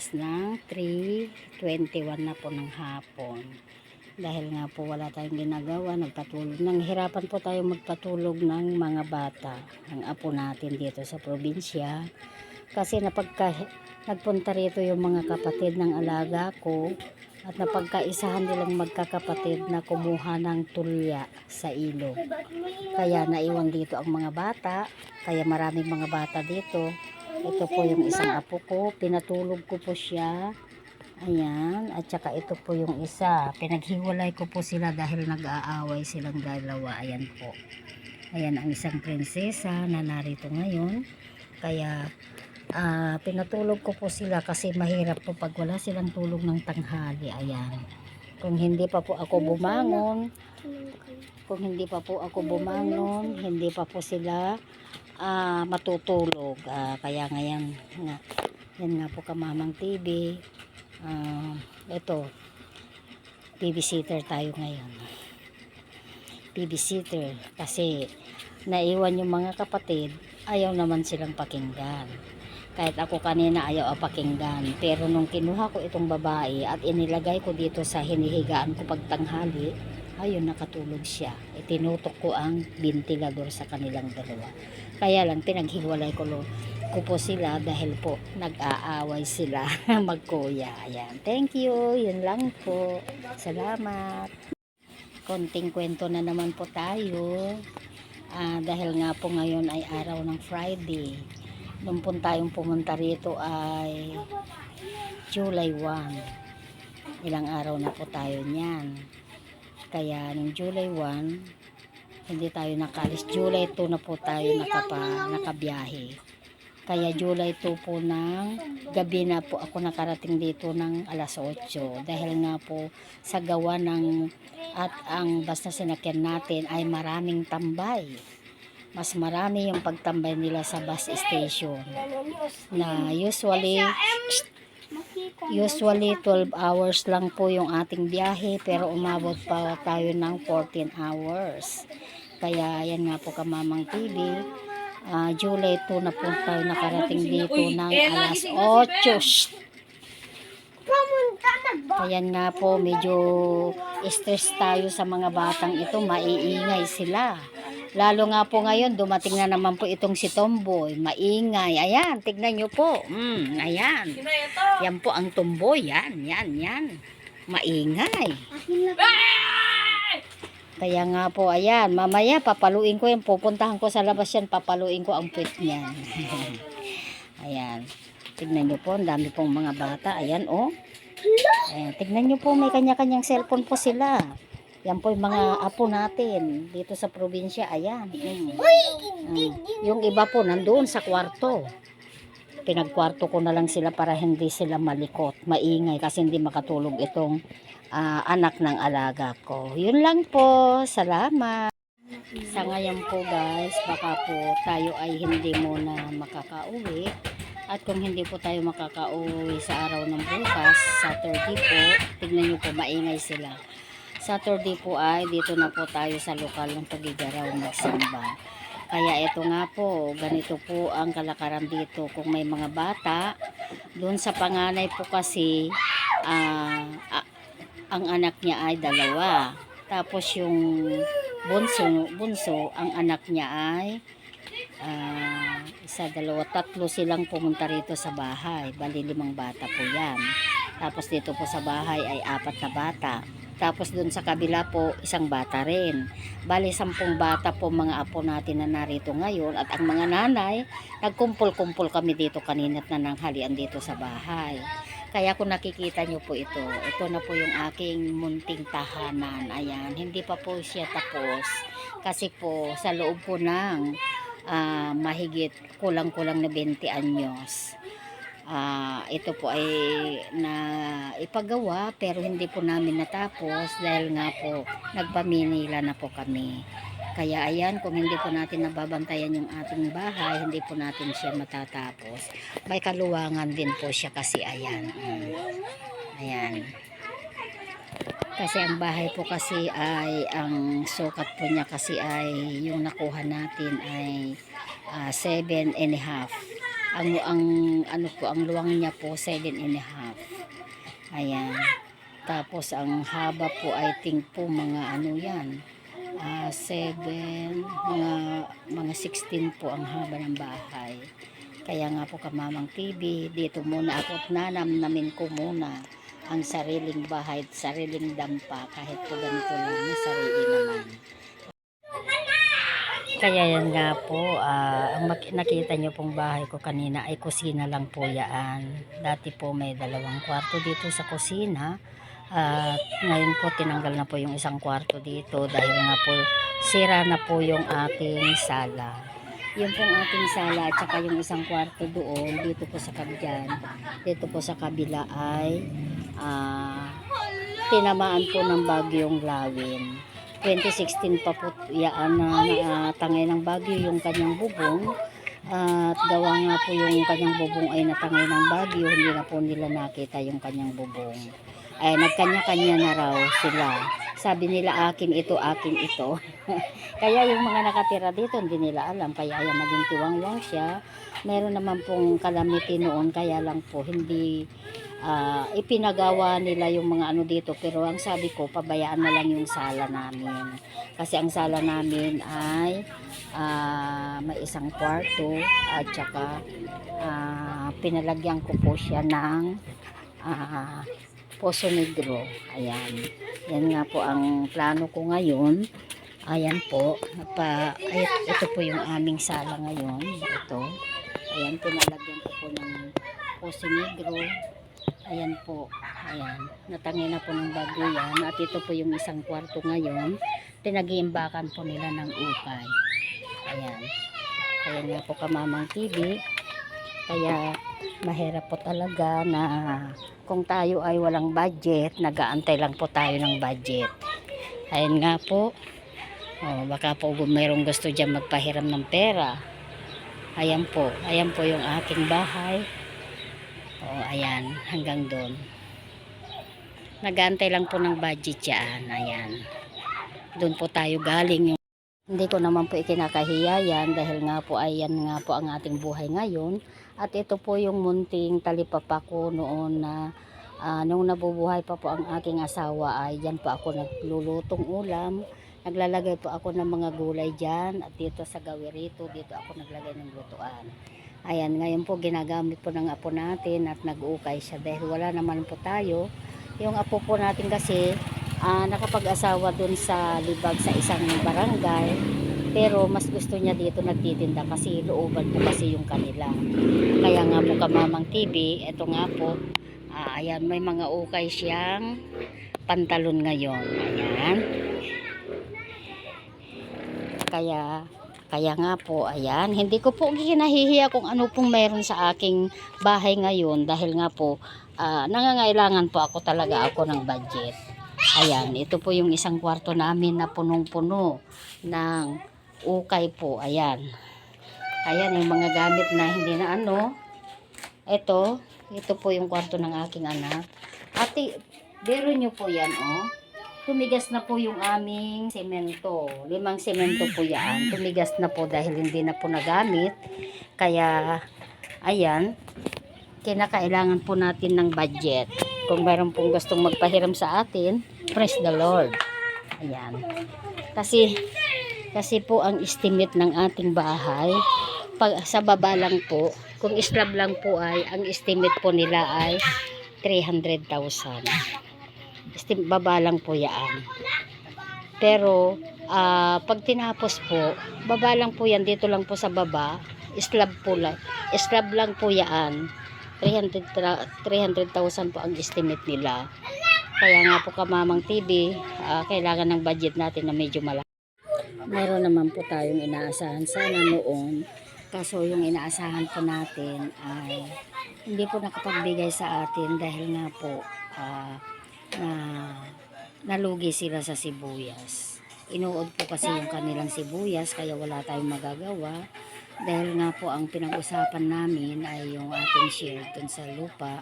oras ng 3.21 na po ng hapon. Dahil nga po wala tayong ginagawa, nagpatulog. Nanghirapan po tayo magpatulog ng mga bata, ng apo natin dito sa probinsya. Kasi napagka, nagpunta rito yung mga kapatid ng alaga ko at napagkaisahan nilang magkakapatid na kumuha ng tulya sa ilog. Kaya naiwan dito ang mga bata, kaya maraming mga bata dito. Ito po yung isang apo ko, pinatulog ko po siya. Ayan, at saka ito po yung isa. Pinaghiwalay ko po sila dahil nag-aaway silang dalawa. Ayan po. Ayan ang isang prinsesa na narito ngayon. Kaya ah, pinatulog ko po sila kasi mahirap po pag wala silang tulog ng tanghali. Ayan. Kung hindi pa po ako bumangon, kung hindi pa po ako bumangon, hindi pa po sila ah, matutulog. Ah, kaya ngayon nga, yan nga po kamamang TV. Ah, ito, babysitter tayo ngayon. Babysitter kasi naiwan yung mga kapatid, ayaw naman silang pakinggan. Kahit ako kanina ayaw pakinggan. Pero nung kinuha ko itong babae at inilagay ko dito sa hinihigaan ko pagtanghali, ayun nakatulog siya. Itinutok ko ang ventilador sa kanilang dalawa. Kaya lang pinaghiwalay ko, lo- ko po sila dahil po nag-aaway sila magkuya. Ayan. Thank you. Yun lang po. Salamat. Konting kwento na naman po tayo. Ah, dahil nga po ngayon ay araw ng Friday. Nung po tayong pumunta rito ay July 1. Ilang araw na po tayo niyan. Kaya nung July 1, hindi tayo nakalis. July 2 na po tayo nakapa, nakabiyahe. Kaya July 2 po ng gabi na po ako nakarating dito ng alas 8. Dahil nga po sa gawa ng at ang basta sinakyan natin ay maraming tambay. Mas marami yung pagtambay nila sa bus station na usually usually 12 hours lang po yung ating biyahe pero umabot pa tayo ng 14 hours. Kaya yan nga po kamamang TV. Ah, July 2 na po tayo nakarating dito ng alas 8. Shh! Kaya nga po medyo stress tayo sa mga batang ito, maiingay sila. Lalo nga po ngayon, dumating na naman po itong si Tomboy, maingay. Ayan, tignan nyo po. Mm, ayan. Yan po ang tomboy, yan, yan, yan. Maingay. Kaya nga po, ayan, mamaya papaluin ko yan, pupuntahan ko sa labas yan, papaluin ko ang puwit niyan. ayan. Tignan nyo po, ang dami pong mga bata. Ayan, oh. Ayan, tignan nyo po, may kanya-kanyang cellphone po sila. Yan po yung mga apo natin dito sa probinsya. Ayan. Mm. Mm. Yung iba po nandoon sa kwarto. Pinagkwarto ko na lang sila para hindi sila malikot, maingay kasi hindi makatulog itong ah, anak ng alaga ko. Yun lang po. Salamat. Sa ngayon po guys, baka po tayo ay hindi muna makakauwi. At kung hindi po tayo makakauwi sa araw ng bukas, Saturday po, tignan nyo po, maingay sila. Saturday po ay dito na po tayo sa lokal ng Tugigaraw magsimba. Kaya ito nga po, ganito po ang kalakaran dito. Kung may mga bata, doon sa panganay po kasi, ah, ah, ang anak niya ay dalawa. Tapos yung bunso, bunso ang anak niya ay ah, isa, dalawa, tatlo silang pumunta rito sa bahay. Bali limang bata po yan. Tapos dito po sa bahay ay apat na bata. Tapos dun sa kabila po, isang bata rin. Bali, sampung bata po mga apo natin na narito ngayon. At ang mga nanay, nagkumpul-kumpul kami dito kanina't na nanghalian dito sa bahay. Kaya kung nakikita nyo po ito, ito na po yung aking munting tahanan. Ayan, hindi pa po siya tapos. Kasi po, sa loob po ng ah, mahigit kulang-kulang na 20 anyos. Ah, ito po ay na ipagawa pero hindi po namin natapos dahil nga po nagpaminila na po kami. Kaya ayan, kung hindi po natin nababantayan yung ating bahay, hindi po natin siya matatapos. May kaluwangan din po siya kasi ayan. Mm. Ayan. Kasi ang bahay po kasi ay, ang sukat po niya kasi ay, yung nakuha natin ay ah, seven and a half ang, ang ano po, ang luwang niya po 7 and a half. Ayan. Tapos ang haba po I think po mga ano yan. ah 7, mga mga 16 po ang haba ng bahay. Kaya nga po kamamang TV, dito muna ako at nanamnamin ko muna ang sariling bahay sariling dampa kahit po ganito lang sarili naman. Kaya yan nga po, ah, ang nakita nyo pong bahay ko kanina ay kusina lang po yan. Dati po may dalawang kwarto dito sa kusina. At ngayon po tinanggal na po yung isang kwarto dito dahil nga po sira na po yung ating sala. Yung pong ating sala at saka yung isang kwarto doon dito po sa kabyan. Dito po sa kabila ay ah, tinamaan po ng bagyong lawin. 2016 pa po yaan na natangay ng bagyo yung kanyang bubong. At gawa nga po yung kanyang bubong ay natangay ng bagyo hindi na po nila nakita yung kanyang bubong. Ay nagkanya-kanya na raw sila. Sabi nila akin ito akin ito. Kaya yung mga nakatira dito hindi nila alam. Kaya ayan naging tiwangwang siya. Meron naman pong calamity noon kaya lang po hindi ah, ipinagawa nila yung mga ano dito pero ang sabi ko pabayaan na lang yung sala namin. Kasi ang sala namin ay ah, may isang kwarto at saka ah, pinalagyan ko po siya ng ah, poso negro. Ayan. Yan nga po ang plano ko ngayon. Ayan po. Pa, ay, ito po yung aming sala ngayon. Ito. Ayan pinalagyan ko po ng poso negro Ayan po. Ayan. Natangay na po ng bagyo yan. At ito po yung isang kwarto ngayon. Pinag-iimbakan po nila ng ukay. Ayan. Ayan nga po kamamang TV. Kaya mahirap po talaga na kung tayo ay walang budget, nagaantay lang po tayo ng budget. Ayan nga po. Oh, baka po mayroong gusto dyan magpahiram ng pera. Ayan po. Ayan po yung aking bahay. O, ayan, hanggang doon. Nagantay lang po ng budget yan. Ayan. Doon po tayo galing. Hindi ko naman po ikinakahiya yan dahil nga po ayan nga po ang ating buhay ngayon. At ito po yung munting talipapa ko noon na ah, nung nabubuhay pa po ang aking asawa ay yan po ako naglulutong ulam. Naglalagay po ako ng mga gulay dyan at dito sa gawirito dito ako naglagay ng lutuan. Ayan, ngayon po ginagamit po ng apo natin at nag-ukay siya dahil wala naman po tayo. Yung apo po natin kasi ah, nakapag-asawa dun sa libag sa isang barangay pero mas gusto niya dito nagtitinda kasi looban po kasi yung kanila. Kaya nga po kamamang TV, eto nga po, ah, ayan may mga ukay siyang pantalon ngayon. Ayan. Kaya kaya nga po, ayan, hindi ko po kinahihiya kung ano pong meron sa aking bahay ngayon dahil nga po, ah, nangangailangan po ako talaga ako ng budget. Ayan, ito po yung isang kwarto namin na punong-puno ng ukay po, ayan. Ayan, yung mga gamit na hindi na ano. Ito, ito po yung kwarto ng aking anak. Ate, biro nyo po yan, oh tumigas na po yung aming semento. Limang semento po yan. Tumigas na po dahil hindi na po nagamit. Kaya, ayan, kinakailangan po natin ng budget. Kung mayroon pong gustong magpahiram sa atin, praise the Lord. Ayan. Kasi, kasi po ang estimate ng ating bahay, pag, sa baba lang po, kung slab lang po ay, ang estimate po nila ay 300,000 estim baba lang po yan. Pero, ah, pag tinapos po, baba lang po yan, dito lang po sa baba, slab po lang, slab lang po yan. 300 tra- 300,000 po ang estimate nila. Kaya nga po kamamang TV, ah, kailangan ng budget natin na medyo malaki. Meron naman po tayong inaasahan sana noon. Kaso yung inaasahan po natin ay hindi po nakapagbigay sa atin dahil nga po ah, na nalugi sila sa sibuyas. Inuod po kasi yung kanilang sibuyas kaya wala tayong magagawa. Dahil nga po ang pinag-usapan namin ay yung ating share dun sa lupa.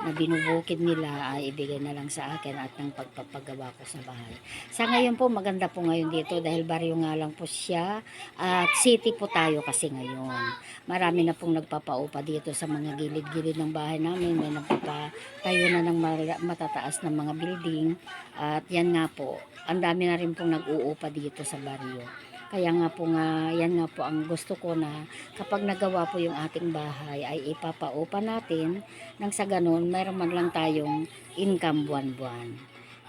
Na binubukid nila ay ibigay na lang sa akin at ng pagpapagawa ko sa bahay. Sa ngayon po, maganda po ngayon dito dahil baryo nga lang po siya at city po tayo kasi ngayon. Marami na pong nagpapaupa dito sa mga gilid-gilid ng bahay namin. May nagpapatayo na ng matataas na mga building at yan nga po, ang dami na rin pong nag-uupa dito sa baryo. Kaya nga po nga, yan nga po ang gusto ko na kapag nagawa po yung ating bahay ay ipapaupa natin nang sa ganun, mayroon man lang tayong income buwan-buwan.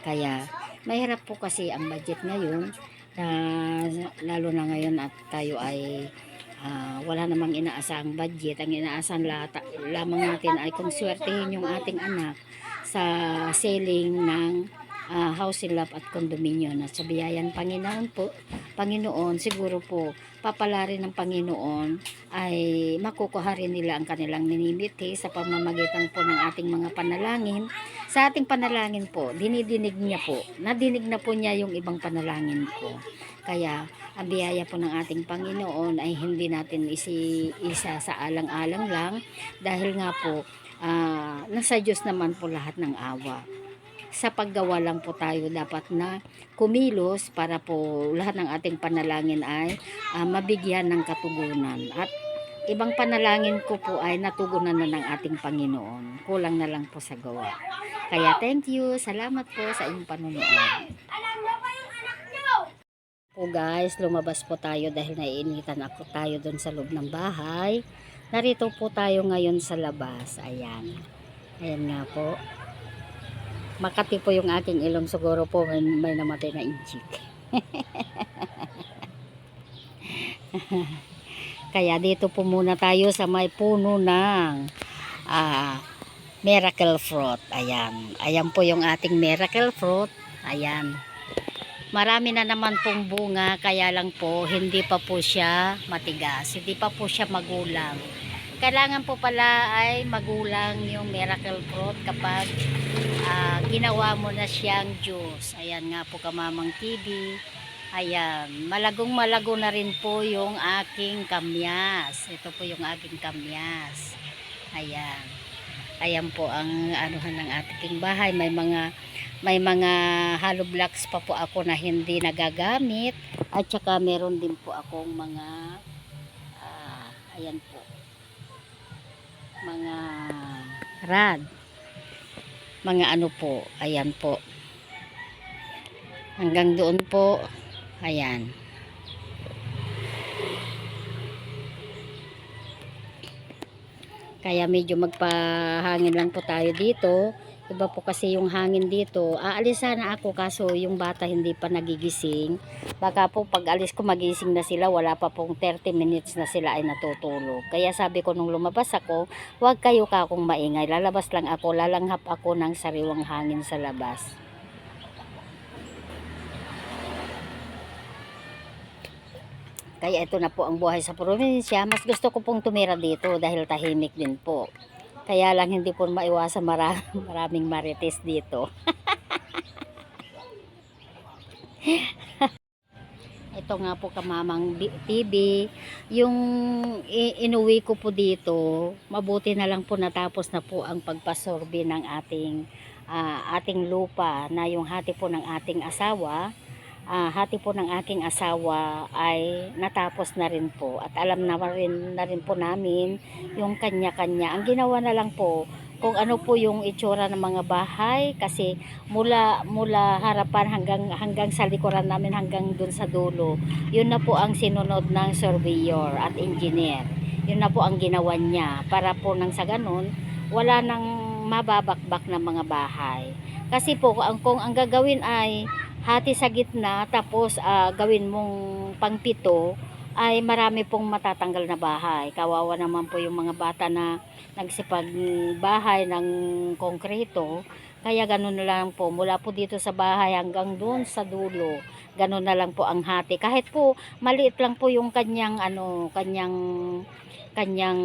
Kaya, mahirap po kasi ang budget ngayon na lalo na ngayon at tayo ay ah, wala namang inaasahang budget. Ang inaasahan lata, lamang natin ay kung swertehin yung ating anak sa selling ng ah, house in love at condominium at sa biyayan Panginoon po Panginoon, siguro po, papalari ng Panginoon ay makukuha rin nila ang kanilang ninimiti sa pamamagitan po ng ating mga panalangin. Sa ating panalangin po, dinidinig niya po, nadinig na po niya yung ibang panalangin ko. Kaya, ang biyaya po ng ating Panginoon ay hindi natin isi, isa sa alang-alang lang dahil nga po, ah, nasa Diyos naman po lahat ng awa sa paggawa lang po tayo dapat na kumilos para po lahat ng ating panalangin ay ah, mabigyan ng katugunan. At ibang panalangin ko po ay natugunan na ng ating Panginoon. Kulang na lang po sa gawa. Kaya thank you. Salamat po sa inyong panonood. Po guys, lumabas po tayo dahil naiinitan ako tayo doon sa loob ng bahay. Narito po tayo ngayon sa labas. Ayan. Ayan nga po. Makati po yung aking ilong siguro po may, may namatay na injik. Kaya dito po muna tayo sa may puno ng ah, miracle fruit. Ayan. Ayan po yung ating miracle fruit. Ayan. Marami na naman pong bunga kaya lang po hindi pa po siya matigas. Hindi pa po siya magulang. Kailangan po pala ay magulang yung miracle fruit kapag ah, ginawa mo na siyang juice. Ayan nga po kamamang TV. Ayan, malagong malago na rin po yung aking kamyas. Ito po yung aking kamyas. Ayan. Ayan po ang anuhan ng ating bahay. May mga may mga hollow blocks pa po ako na hindi nagagamit. At saka meron din po akong mga ah, ayan po mga rad mga ano po, ayan po. Hanggang doon po, ayan. Kaya medyo magpahangin lang po tayo dito. Iba po kasi yung hangin dito. Aalis sana ako kaso yung bata hindi pa nagigising. Baka po pag alis ko magising na sila, wala pa pong 30 minutes na sila ay natutulog. Kaya sabi ko nung lumabas ako, huwag kayo kakong maingay. Lalabas lang ako, lalanghap ako ng sariwang hangin sa labas. Kaya ito na po ang buhay sa probinsya. Mas gusto ko pong tumira dito dahil tahimik din po. Kaya lang hindi po maiwasan mara- maraming marites dito. Ito nga po kamamang TV. Yung inuwi ko po dito, mabuti na lang po natapos na po ang pagpasorbe ng ating ah, ating lupa na yung hati po ng ating asawa. Ah, hati po ng aking asawa ay natapos na rin po at alam na rin, na rin po namin yung kanya-kanya. Ang ginawa na lang po kung ano po yung itsura ng mga bahay kasi mula mula harapan hanggang hanggang sa likuran namin hanggang dun sa dulo. Yun na po ang sinunod ng surveyor at engineer. Yun na po ang ginawa niya para po nang sa ganun wala nang mababakbak na mga bahay. Kasi po ang kung ang gagawin ay hati sa gitna tapos ah, gawin mong pangpito ay marami pong matatanggal na bahay. Kawawa naman po yung mga bata na nagsipag bahay ng konkreto. Kaya ganun na lang po, mula po dito sa bahay hanggang doon sa dulo, ganun na lang po ang hati. Kahit po maliit lang po yung kanyang ano, kanyang kanyang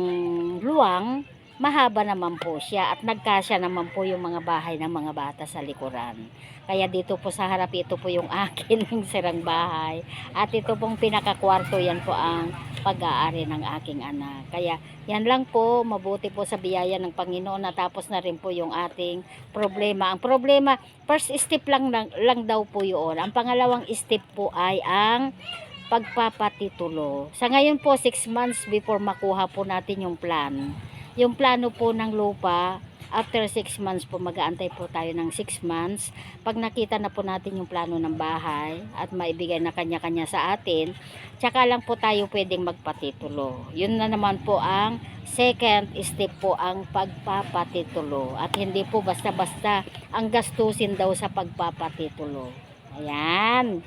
luwang, mahaba naman po siya at nagkasya naman po yung mga bahay ng mga bata sa likuran. Kaya dito po sa harap, ito po yung akin ng sirang bahay. At ito pong pinakakwarto, yan po ang pag-aari ng aking anak. Kaya yan lang po, mabuti po sa biyaya ng Panginoon natapos na rin po yung ating problema. Ang problema, first step lang, lang, lang daw po yun. Ang pangalawang step po ay ang pagpapatitulo. Sa ngayon po, 6 months before makuha po natin yung plan. Yung plano po ng lupa, after 6 months po, mag-aantay po tayo ng 6 months. Pag nakita na po natin yung plano ng bahay at maibigay na kanya-kanya sa atin, tsaka lang po tayo pwedeng magpatitulo. Yun na naman po ang second step po ang pagpapatitulo. At hindi po basta-basta ang gastusin daw sa pagpapatitulo. Ayan.